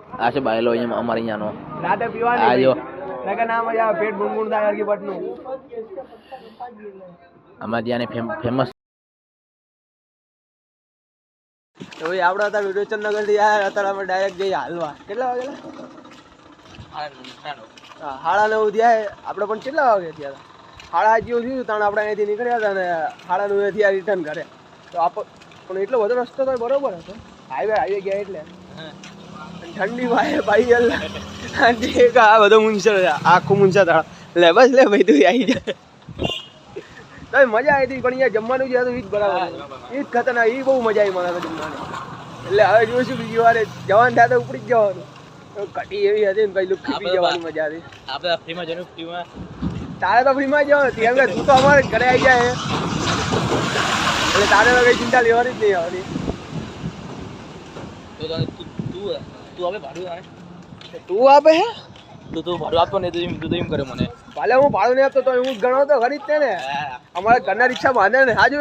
આ છે બાયલો અહીંયા અમારે અહીંયાનો. રાતે આ પીવાની જો. લગન આમ મજા પેટ ગુણગુણ થાય હરકી પટનું. અમારે ત્યાંની ફેમસ. તો ભાઈ આપણે અત્યારે વિરોચન નગરથી આવ્યા અત્યારે અમે ડાયરેક્ટ જઈએ હાલવા. કેટલા વાગેલા હા સાડા નવ ત્યાં આપણે પણ કેટલા વાગે થયા હાડા જેવું થયું તાણ આપણે અહીંથી નીકળ્યા હતા ને હાડા નવે થયા રિટર્ન ઘરે. તો આપ પણ એટલો બધો રસ્તો તો બરોબર હતો. હાઈવે હાઈવે ગયા એટલે. અને ઠંડી ભાઈ ભાઈ આંટી એક આ બધો મુંસર છે. આખું મુંસર તાળ લે બસ લે ભાઈ તું આવી જા. તો મજા આવી હતી પણ અહીંયા જમવાનું જે હતું એ જ બરાબર એ જ ખતરનાક એ બહુ મજા આવી મને જમવાની. એટલે હવે જોઈશું બીજી વારે. જવાનું થાય તો ઉપડી જ જવાનું. કટી એવી હતી ને ભાઈ લુખી પી જવાની મજા હતી આપણે ફ્રીમાં જવાનું ફ્રીમાં તારે તો ફ્રીમાં જવાનું. કેમ કે તું તો અમારે ઘરે આવી જાય એટલે તારે તો કઈ ચિંતા લેવાની જ નહીં આવવાની. તો તું તું આપે ભાડું આવે તું આપે હે? તું તું ભાડું આપતો ને તું તું એમ કરે મને. ભલે હું ભાડું નહીં આપતો તો હું જ ગણો તો ખરી જ ને. અમારે ઘરના રિક્ષા બાંધે ને હાજુ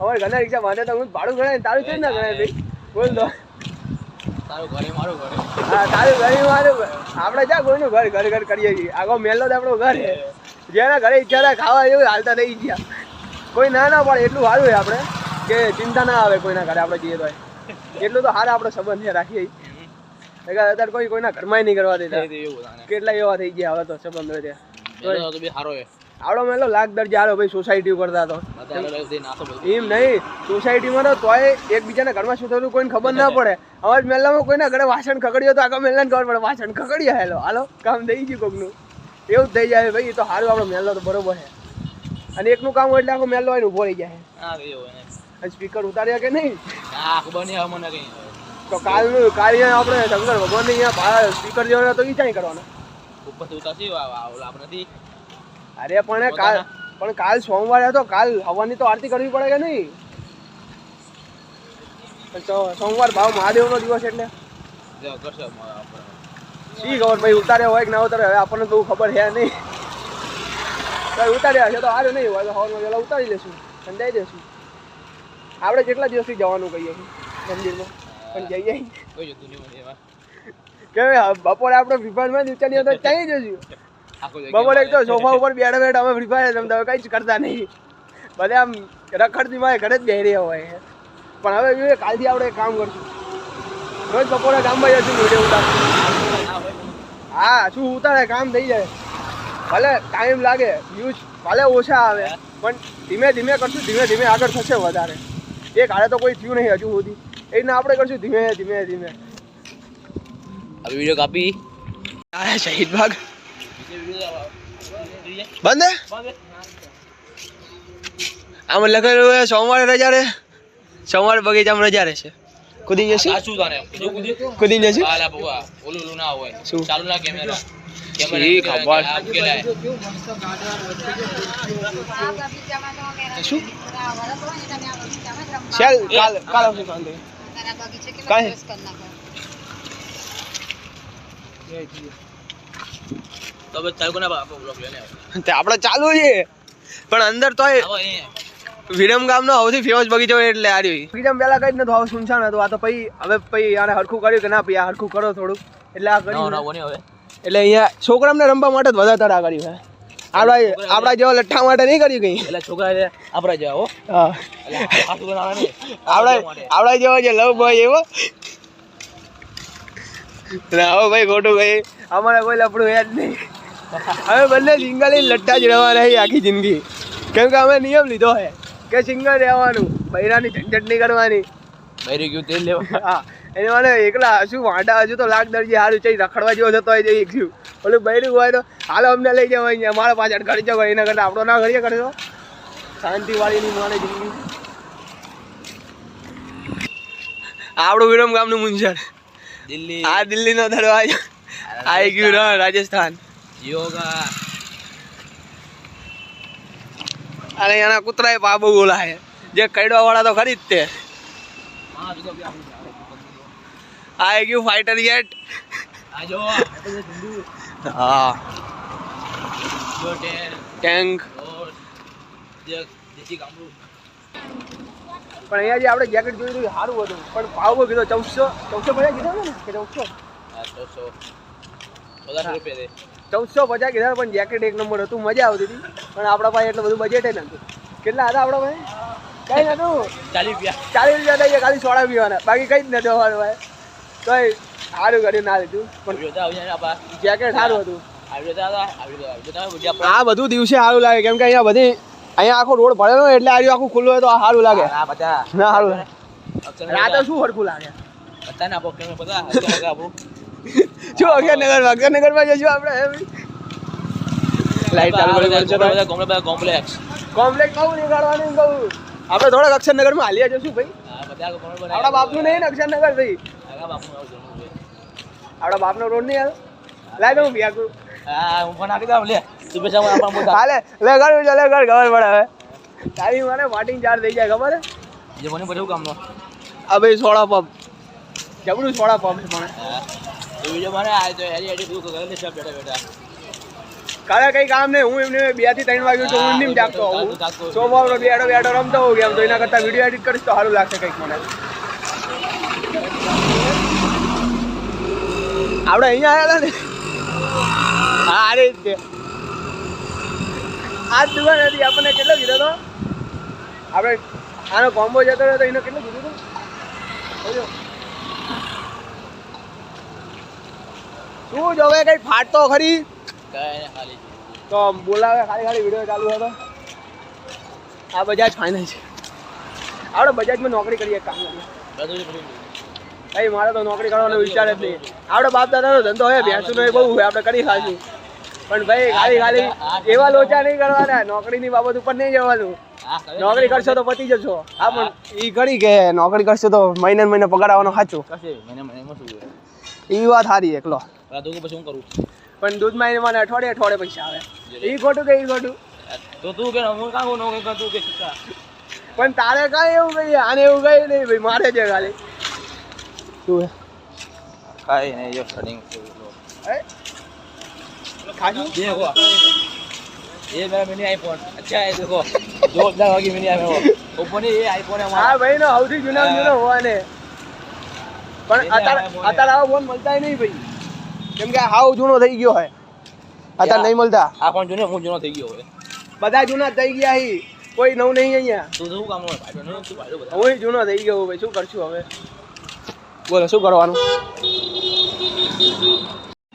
અમારે ઘરના રિક્ષા બાંધે તો હું ભાડું ગણાય તારું છે ને ગણાય ભાઈ? બોલ તો. તારું ઘરે મારું ઘરે. હા તારું ઘર મારું ઘર. આપણે ક્યાં કોઈનું ઘર ઘર ઘર કરીએ છીએ? આગો મેલો તો આપણો ઘર જેના ઘરે ઈચ્છા ખાવા જેવું હાલતા થઈ ગયા. કોઈ ના ના પડે એટલું સારું છે આપણે કે ચિંતા ના આવે કોઈના ઘરે આપણે જઈએ તો એટલું તો સારા આપણો સંબંધ રાખીએ. અત્યારે કોઈ કોઈના ઘરમાં નહીં કરવા દેતા. કેટલા એવા થઈ ગયા હવે તો સંબંધો છે મેલો તો બી સારો હે આવડો મેલો લાખ દરજ્જા હાલો ભાઈ સોસાયટી કરતા તો. એમ નહીં. સોસાયટીમાં તો તોય એકબીજાના ઘરમાં શું થયું કોઈને ખબર ના પડે. હવે મેલામાં કોઈના ઘરે વાસણ ખકડ્યો તો આખા મેલાને ખબર પડે. વાસણ ખકડ્યા હેલો હાલો કામ થઈ ગયું કોકનું. એવું જ થઈ જાય ભાઈ એ તો સારું આપણો મેલો તો બરોબર છે. અને એકનું કામ હોય એટલે આખો મેલો હોય ને ઊભો રહી જાય. સ્પીકર ઉતાર્યા કે નહીં? ખબર નહીં મને કઈ. તો કાલનું કાલ અહીંયા આપણે શંકર ભગવાન અહીંયા સ્પીકર જેવાના તો ચાઈ કરવાના? ઉપર તો ઉતારશે આપણે નથી? અરે પણ કાલ પણ કાલ સોમવારે હતો કાલ હવાની તો આરતી કરવી પડે કે નહીં? તો સોમવાર ભાવ મહાદેવનો દિવસ એટલે. શી ખબર ભાઈ ઉતાર્યા હોય કે ના ઉતારે હવે આપણને તો ખબર છે નહીં. કઈ ઉતાર્યા છે તો સારું નહીં હોય તો હવામાં પહેલાં ઉતારી લેશું સમજાઈ દેશું. આપણે કેટલા દિવસથી જવાનું કહીએ છીએ મંદિરમાં? પણ જઈએ કોઈ જતું નહીં મને એમાં કે બપોરે આપણે ફ્રી ફાયરમાં નીચે અંદર ચાલી જજો બપોરે એક તો સોફા ઉપર બેઠા બેઠા અમે ફ્રી ફાયર રમતા હોય કઈ જ કરતા નહીં. બધા આમ રખડતી માં ઘરે જ બેહી રહ્યા હોય. પણ હવે જોઈએ કાલથી આપણે એક કામ કરશું. રોજ બપોરે ગામમાં જશું વીડિયો ઉતાર હા શું ઉતારે કામ થઈ જાય. ભલે ટાઈમ લાગે વ્યૂઝ ભલે ઓછા આવે પણ ધીમે ધીમે કરશું ધીમે ધીમે આગળ થશે વધારે. એક હારે તો કોઈ થયું નહીં હજુ સુધી. એ આપણે કરશું ધીમે ધીમે ધીમે. હવે વિડિયો કાપી. આ શહીદ બાગ બંધ આમ લખેલું હોય સોમવારે રજા રે સોમવારે બગીચામાં રજા રહેશે. કુદી જશે? આ શું તાને કુદી? જશે? હાલા બુઆ ઓલું લુના હોય. શું? ચાલુ ના કેમેરા શી? ખબર. શું? ચાલ કાલ કાલ આવશે તો બસ ચાલુ તે આપણે છે. પણ અંદર અહીંયા. વિરમ ગામનો સૌથી ફેમસ બગીચો એટલે આ રહ્યો બગીચામાં પેલા કઈ નતું આવું સુનસાન હતું. આ તો પછી હવે પછી આને હરખું કર્યું કે ના પછી આ હરખું કરો થોડું એટલે આ કર્યું હવે. એટલે અહીંયા છોકરામને રમવા માટે જ વધારે તડા કર્યું છે. આપણા આપડા જેવા લઠ્ઠા માટે નહીં કર્યું કઈ. એટલે છોકરા આપડા જેવા હો. આપડા આપણા જેવા જે લવ ભાઈ એવો ના ભાઈ ખોટું ભાઈ. અમારે કોઈ લફડું યાદ નહીં. અમે બંને સિંગલ લઠ્ઠા જ રહેવાના છે આખી જિંદગી. કેમ કે અમે નિયમ લીધો છે કે સિંગલ રહેવાનું બૈરાની ઝંઝટ નહીં કરવાની. બૈરી ગયું તેલ લેવા. હા. એને મને એકલા શું વાંડા હજુ તો લાખ દરજી હારું ચઈ રખડવા જેવો થતો હોય એક ગયું. ઓલું બૈરું હોય તો હાલો અમને લઈ જાવ અહીંયા મારા પાછળ ઘડી જાવ એના કરતા આપણો ના ઘડીએ કરજો શાંતિવાળીની મારે જિંદગી આપણું વિરમ ગામનું મુંજર. દિલ્હી. આ દિલ્હીનો દરવાજો. આવી ગયું રાજસ્થાન. યોગા. અરે એના કૂતરાએ પાબુ બોલાય જે કડવા વાળા તો ખરી જ તે. આવી ફાઈટર જેટ આ હા જો ટેન્ક રોડ જે દેશી ગામડું પણ અહીંયા જે આપણે જેકેટ જોયું હતું સારું હતું. પણ ભાવ બહુ કીધો ચૌદસો ચૌદસો પચાસ કીધો ને? કે ચૌદસો? ચૌદસો. પચાસ કીધા પણ જેકેટ એક નંબર હતું. મજા આવતી હતી. પણ આપણા પાસે એટલું બધું બજેટ નહોતું. કેટલા હતા આપણા પાસે? કઈ નતું ચાલીસ રૂપિયા. ચાલીસ રૂપિયા થઈ ગયા ખાલી સોડા પીવાના. બાકી કઈ જ નથી અમારું ભાઈ તોય સારું કર્યું ના લીધું. પણ જેકેટ સારું હતું. આ બધું દિવસે સારું લાગે. કેમ કે અહીંયા બધી અહીંયા આખો રોડ ભરેલો એટલે આ આખું ખુલ્લું હોય તો સારું લાગે. બધા. ના સારું અક્ષર રાતે શું હરખું લાગે? પતા અક્ષર અક્ષરનગર અક્ષરનગરમાં જઈશું આપણે. લાઈટ ચાલુ કરી કોમ્પ્લેક્સ. કોમ્પ્લેક્સ કહું નીકળવાનું કહું આપણે થોડાક અક્ષરનગરમાં હાલીએ જશું ભાઈ. આપણા બાપનું નહીં ને અક્ષરનગર ભાઈ. આપણા બાપનો રોડ નહીં હાલ લાઈ દઉં બિયાકું હા હું પણ આપી દઉં લે. શુભેચ્છા આપણા બધા હાલે લે ઘર બીજો લે ઘર ખબર પડે હવે. તારી મને વાટિંગ ચાર થઈ જાય ખબર હે જે મને બધું કામનો આ ભાઈ સોડા પંપ. જબરું સોડા પંપ છે મને હા. વીડિયો મને આ તો હેરી હેરી બધું કરે છે બેઠા બેઠા. કાલે કઈ કામ નહીં હું એમને બેથી ત્રણ વાગ્યું તો હું એમ જાગતો હોઉં. સોમવારનો બેડો બેડો રમતો હોઉં ગેમ તો એના કરતા વીડિયો એડિટ કરીશ તો સારું લાગશે કંઈક મને. આપણે અહીંયા આવ્યા હતા ને? હા આ રીત. આ જ દુકાન હતી આપણને કેટલો કીધો હતો આપણે આનો કોમ્બો જતો રહ્યો તો એનો કેટલું કીધું હતું શું જોવે કઈ ફાટતો ખરી? ખાલી તો બોલાવે ખાલી ખાલી વીડિયો ચાલુ હતો. આ બજાજ ફાઇનલ છે આપણે બજાજમાં નોકરી કરીએ કામ કરીએ. ભાઈ મારે તો નોકરી કરવાનો વિચાર જ નહીં. આપણે બાપ દાદાનો ધંધો હોય ભેંસુનો એ બહુ હોય આપણે કરી ખાશું. પણ ભાઈ ખાલી ખાલી એવા લોચા નહીં કરવાના નોકરીની બાબત ઉપર નહીં જવાનું. નોકરી કરશો તો પતી જશો. હા પણ એ ઘણી કે નોકરી કરશો તો મહિને મહિને પગાર આવવાનો સાચું એ વાત સારી એકલો પછી કરું? પણ દૂધમાં એને મને અઠવાડિયે અઠવાડિયે પૈસા આવે. એ ખોટું કે એ ખોટું? તો તું કે હું કાં નોકરી કરતું કે પણ તારે કાંઈ એવું કહીએ આને એવું કઈ નહીં ભાઈ મારે છે ખાલી. શું કાઈ નહીં જો સ્ટાર્ટિંગ હે ખાશું देखो ये मेरा मिनी आईफोन अच्छा है देखो जोरदार वाली मिनी आईफोन ओप्पो ने ये आईफोन है હા हमारा ભાઈ નો સૌથી જૂના જૂનો હોવાને પણ એને અત્યારે આ ફોન અત્યારે આવો ફોન મળતા નહીં ભાઈ કેમ કે હાવ જૂનો થઈ ગયો હોય અત્યારે નહીં મળતા આ ફોન જોને હું જૂનો થઈ ગયો હવે બધા જૂના થઈ ગયા હી કોઈ નવું નહીં અહીંયા તું તો શું કામ હોય ભાઈ નહીં તું ભાઈ બધા હું જૂનો થઈ ગયો ભાઈ શું કરશું હવે બોલો શું કરવાનું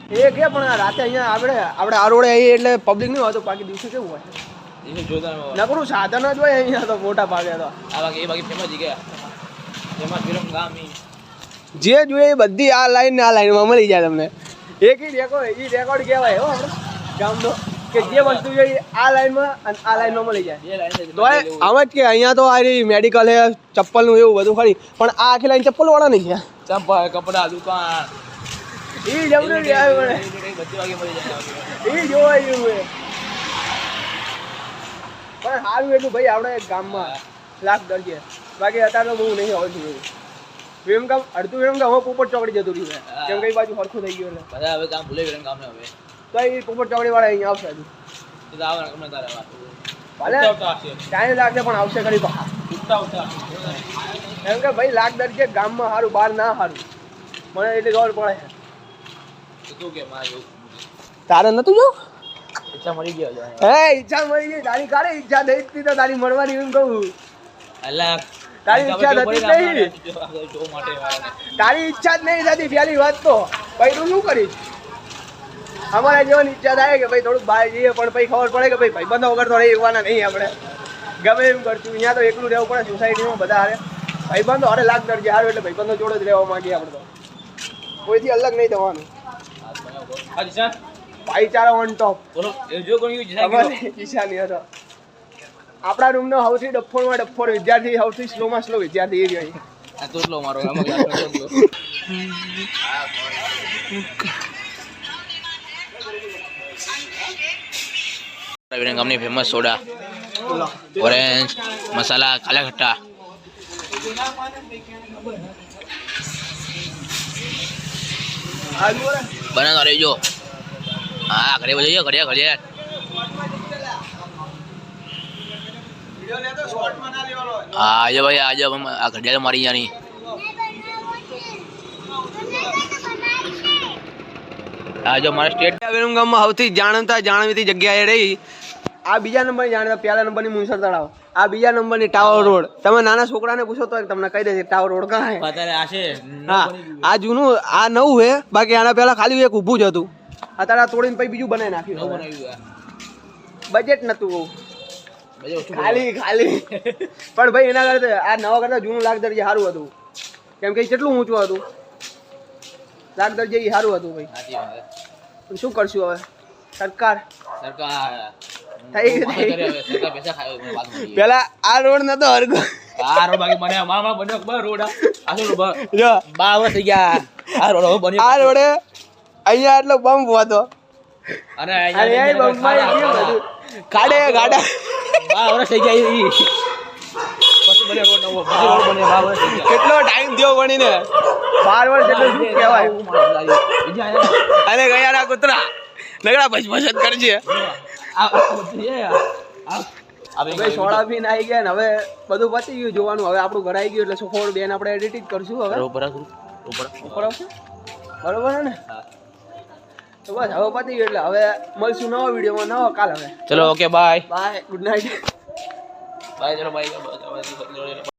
એ કે પણ રાતે અહીંયા આપણે આપણે આ રોડે આવીએ એટલે પબ્લિક નહીં હોતું બાકી દિવસે કેવું હોય? નકરું સાધન જ હોય અહીંયા તો મોટા ભાગે તો. બાકી એ બાકી ફેમસ જગ્યા. ફેમસ ફિલ્મ ગામી. જે જોઈએ એ બધી આ લાઈન ને આ લાઈનમાં મળી જાય તમને. એક ઈ રેકોર્ડ ઈ રેકોર્ડ કહેવાય હો ગામનો કે જે વસ્તુ જોઈએ આ લાઈનમાં અને આ લાઈનમાં મળી જાય. તો આમ જ કે અહીંયા તો આ મેડિકલ હે ચપ્પલનું એવું બધું ખરી પણ આ આખી લાઈન ચપ્પલ વાળા નહીં છે. ચપ્પલ કપડા દુકાન. મળી જાય એ જોવા જેવું પણ સારું એટલું ભાઈ આપણે ગામમાં લાખ દરજે. બાકી અત્યારે બહુ નહીં આવતું એવું. વિરમગામ અડધું વિરમગામ હવે પોપટ ચોકડી જતું રહ્યું કેમ કઈ બાજુ સરખું થઈ ગયું એટલે. બધા હવે ગામ ભૂલે વિરમગામ ગામને હવે. તો એ પોપટ ચોકડી વાળા અહીંયા આવશે હજુ. આવે ગમે તારે ભલે ઉઠતા ઉઠતા આવશે ટાઈમ લાગશે પણ આવશે બહાર ઉઠતા ઉઠતા કેમ કે ભાઈ લાખ દરજે ગામમાં સારું બહાર ના સારું. મને એટલી ખબર પડે. તારે નતું જો? ઈચ્છા મરી ગયો હે ઈચ્છા મરી ગઈ. તારી કારે ઈચ્છા જ હતી તો તારી મળવાની એમ કહું. અલા તારી ઈચ્છા નથી નહીં. તારી ઈચ્છા જ નહીં થતી પહેલી વાત તો. ભાઈ તું શું કરીશ? અમારા જેવાની ઈચ્છા થાય કે ભાઈ થોડુંક બહાર જઈએ પણ પછી ખબર પડે કે ભાઈ ભાઈબંધો વગર તો રહેવાના નહીં આપણે. ગમે એમ કરશું. અહીંયા તો એકલું રહેવું પડે સોસાયટીમાં બધા હારે. ભાઈબંધો હારે લાગ દરજે હારું એટલે ભાઈબંધો જોડે જ રહેવા માંગીએ આપણે તો. કોઈથી અલગ નહીં થવાનું. હા, જીશાન, ભાઈચારા ઓન ટોપ બોલો એ જો કોણ યુ જીશાન કીધું? અમારે ઈશાની હતો. આપણા રૂમનો સૌથી ડફોરમાં ડફોર વિદ્યાર્થી સૌથી સ્લોમાં સ્લો વિદ્યાર્થી એ રહ્યો આ તો એટલો મારો આમાં glass રવિના ગામની ફેમસ સોડા ઓરેન્જ મસાલા કાલા ખટ્ટા બનાવતો રહેજો હા, ઘરે જઈએ ઘરે ઘરે. હા, આજે ભાઈ, આજે આ ઘડિયાળ મારી જાની આજે મારે સ્ટેટ વેલમ ગામમાં સૌથી જાણતા જાણવીતી જગ્યાએ રહી. આ બીજા નંબર જાણતા, પહેલા નંબરની મુનસર તળાવ. આ બીજા નંબરની ટાવર રોડ. તમે નાના છોકરાને પૂછો તો તમને કહી દેશે ટાવર રોડ કાં અત્યારે આ છે હા આ જૂનું આ નવું હે બાકી આના પહેલા ખાલી એક ઊભું જ હતું. અત્યારે આ તોડીને પછી બીજું બનાવી નાખ્યું બજેટ નતું બહુ ખાલી ખાલી. પણ ભાઈ એના કરતા આ નવા કરતા જૂનું લાખ દરજે સારું હતું. કેમ કે કેટલું ઊંચું હતું. લાગ દરજે સારું હતું ભાઈ. છે. શું કરશું હવે? સરકાર. સરકાર થઈ ગયું. પેલા આ રોડ નતો હરગો. આ રોડ બાકી મને મામા બન્યો બર રોડ આ. જો. બાવ થઈ ગયા. આ રોડ હવે બન્યો. આ રોડે અહીંયા એટલો બમ્પ હતો. અને અહીંયા એ બમ્પમાં ઈ બધું. કાડે ગાડા બા વર્ષ થઈ ગયા ઈ. બા કેટલો ટાઈમ થયો ભણીને? બાર વર્ષ એટલે શું કહેવાય? અને ગયા કૂતરા. નગડા ભજ કરજે. હવે પીને આવી ગયા ને હવે બધું પતી ગયું જોવાનું. હવે આપણું ઘર આવી ગયું એટલે સુખોડ બેન આપણે એડિટ જ કરશું હવે. ઉપર ઉપર ઉપર આવશે? બરોબર ને? તો બસ હવે પતી ગયું એટલે હવે મળશું નવા વિડીયોમાં. નવા કાલ હવે. ચલો okay bye bye good night bye ચલો બાય